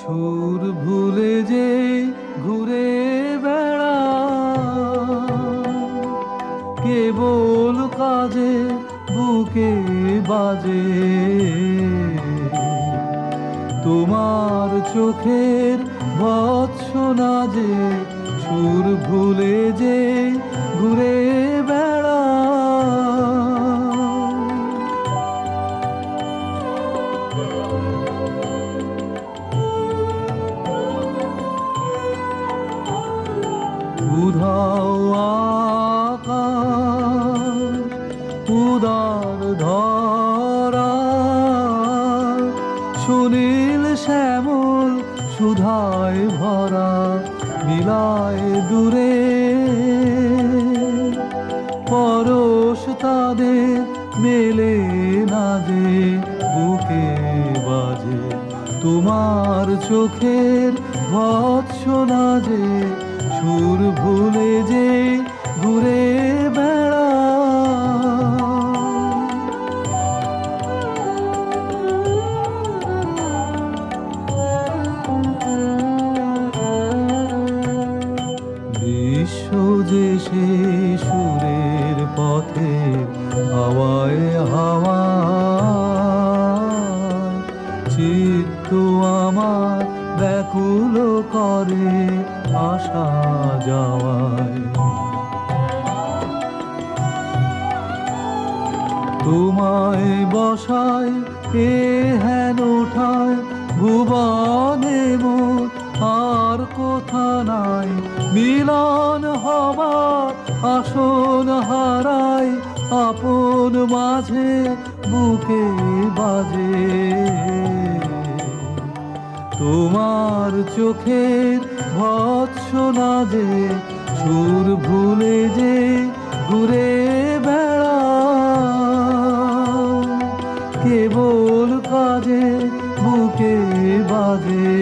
সুর ভুলে যে ঘুরে বেড়া, কেবল কাজে বুকে বাজে। তোমার চোখের ভৎসনা যে সুর ভুলে যে ঘুরে উধাও আকাশ, উদার সুনীল শ্যামল সুধায় ভরা বিলায় দূরে। পরশ তাদের মেলে না বুকে বাজে। তোমার চোখের ভৎসনা যে সুর ভুলে যে ঘুরে বেড়া। বিশ্ব যে সে সুরের পথে হাওয়ায় হাওয়ায় চিত্ত আমার ব্যাকুল করে আসা যাওয়ায়। তোমায় বসায়, এ হেন ওঠায় ভুবনে আর কোথা নাই। মিলন হবার আসন হারায় আপন মাঝে বুকে বাজে। তোমার চোখের ভৎসনা যে সুর ভুলে যে ঘুরে বেড়া কেবল কাজে বুকে বাজে।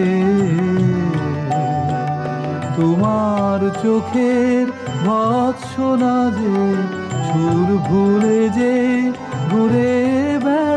তোমার চোখের ভৎসনা যে সুর ভুলে যে ঘুরে বেড়া